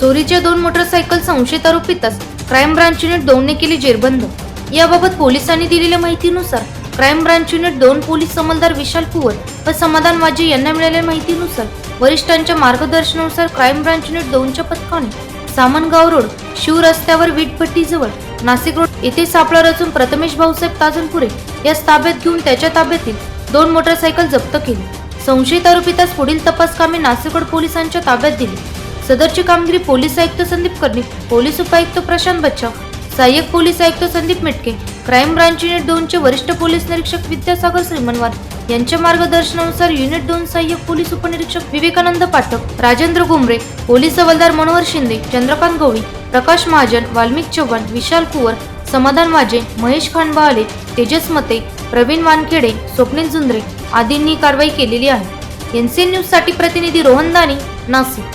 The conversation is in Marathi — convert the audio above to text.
चोरीच्या दोन मोटरसायकल संशयित आरोपीतच क्राईम ब्रांच युनिट दोनने केली जेरबंद. याबाबत पोलिसांनी दिलेल्या माहितीनुसार क्राईम ब्रांच युनिट दोन पोलीस समलदार विशाल कुवर व समाधान वाजे यांना मिळालेल्या माहितीनुसार वरिष्ठांच्या मार्गदर्शनानुसार क्राईम ब्रांच युनिट दोनच्या पथकाने सामनगाव रोड शिव रस्त्यावर वीटभट्टीजवळ नाशिक रोड येथे सापळा रचून प्रथमेश भाऊसाहेब ताजनपुरे यास ताब्यात घेऊन त्याच्या ताब्यातील दोन मोटरसायकल जप्त केली. संशयित आरोपीतास पुढील तपास कामे नाशिक रोड पोलिसांच्या ताब्यात दिली. सदरची कामगिरी पोलीस आयुक्त संदीप कर्णिक पोलीस उपायुक्त प्रशांत बच्चा सहाय्यक पोलीस आयुक्त Sandeep Metke crime branch unit दोनचे वरिष्ठ पोलीस निरीक्षक विद्यासागर श्रीमनवार यांच्या मार्गदर्शनानुसार युनिट दोन सहाय्यक पोलीस उपनिरीक्षक विवेकानंद पाठक राजेंद्र गुमरे पोलीस हवालदार मनोहर शिंदे चंद्रकांत गवळी प्रकाश महाजन वाल्मिक चव्हाण विशाल कुवर समाधान वाजे महेश खांडबाळे तेजस मते प्रवीण वानखेडे स्वप्नील जुंद्रे आदींनी कारवाई केलेली आहे. एनसीएन सी साठी प्रतिनिधी रोहन दानी नाशिक.